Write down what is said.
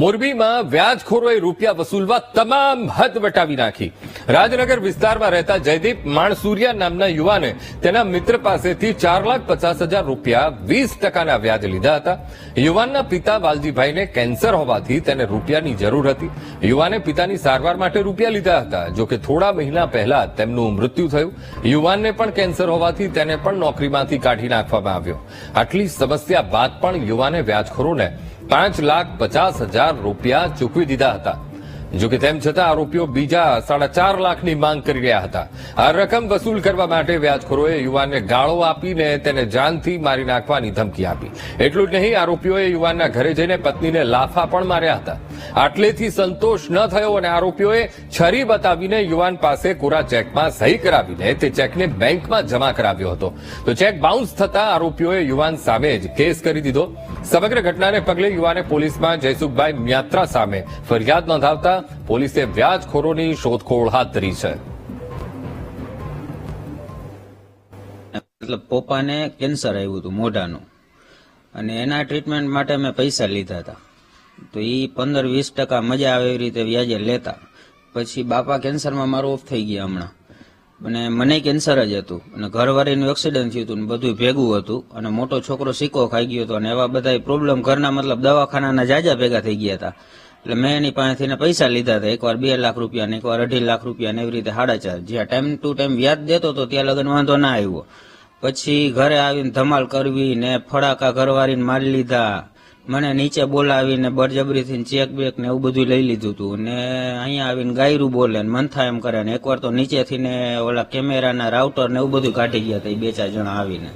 મોરબીમાં વ્યાજખોરોએ રૂપિયા વસૂલવા તમામ હદ વટાવી નાખી. રાજનગર વિસ્તારમાં રહેતા જયદીપ માણસુરિયા નામના યુવાને તેના મિત્ર પાસેથી ચાર લાખ પચાસ હજાર રૂપિયા વીસ ટકાના વ્યાજ લીધા હતા. યુવાનના પિતા વાલજીભાઈને કેન્સર હોવાથી તેને રૂપિયાની જરૂર હતી. યુવાને પિતાની સારવાર માટે રૂપિયા લીધા હતા. જો કે થોડા મહિના પહેલા તેમનું મૃત્યુ થયું. યુવાનને પણ કેન્સર હોવાથી તેને પણ નોકરીમાંથી કાઢી નાખવામાં આવ્યો. આટલી સમસ્યા બાદ પણ યુવાને વ્યાજખોરોને પાંચ લાખ પચાસ હજાર રૂપિયા ચૂકવી દીધા હતા. જોકે તેમ છતાં આરોપીઓ બીજા સાડા ચાર લાખની માંગ કરી રહ્યા હતા. આ રકમ વસૂલ કરવા માટે વ્યાજખોરોએ યુવાનને ગાળો આપીને તેને જાનથી મારી નાખવાની ધમકી આપી. એટલું જ નહીં, આરોપીઓએ યુવાનના ઘરે જઈને પત્નીને લાફા પણ માર્યા હતા. આટલેથી સંતોષ ન થયો અને આરોપીઓએ છરી બતાવીને યુવાન પાસે કોરા ચેકમાં સહી કરાવીને તે ચેકને બેંકમાં જમા કરાવ્યો હતો. તો ચેક બાઉન્સ થતા આરોપીઓએ યુવાન સામે જ કેસ કરી દીધો. સમગ્ર ઘટનાને પગલે યુવાને પોલીસમાં જયસુખભાઈ મ્યાત્રા સામે ફરિયાદ નોંધાવતા પોલીસે વ્યાજખોરોની શોધખોળ હાથ ધરી છે. મતલબ પપ્પાને કેન્સર આવ્યું હતું, મોઢાનું. અને એના ટ્રીટમેન્ટ માટે મેં પૈસા લીધા હતા. તો એ પંદર વીસ ટકા મજા આવે એવી રીતે વ્યાજે લેતા. પછી બાપા કેન્સરમાં મારું ઓફ થઈ ગયા હમણાં. અને મને કેન્સર જ હતું. અને ઘરવાળીનું એક્સિડન્ટ થયું હતું ને બધું ભેગું હતું. અને મોટો છોકરો સિક્કો ખાઈ ગયો હતો. અને એવા બધા પ્રોબ્લેમ ઘરના મતલબ દવાખાનાના જાજા ભેગા થઈ ગયા હતા. એટલે મેં એની પાસેથી પૈસા લીધા હતા. એકવાર બે લાખ રૂપિયા ને એકવાર અઢી લાખ રૂપિયા ને એવી રીતે સાડા ચાર. જ્યાં ટાઈમ ટુ ટાઈમ વ્યાજ દેતો હતો ત્યાં લગન વાંધો ના આવ્યો. પછી ઘરે આવીને ધમાલ કરવી ને ફડાકા ઘરવાળીને મારી લીધા. મને નીચે બોલાવીને બળજબરીથી ચેક બેક ને એવું બધું લઈ લીધું હતું ને અહીંયા આવીને ગાયરું બોલે ને મનથા એમ કરે ને. એકવાર તો નીચેથી ને ઓલા કેમેરાના રાઉટર ને એવું બધું કાઢી ગયા હતા બે ચાર જણા આવીને.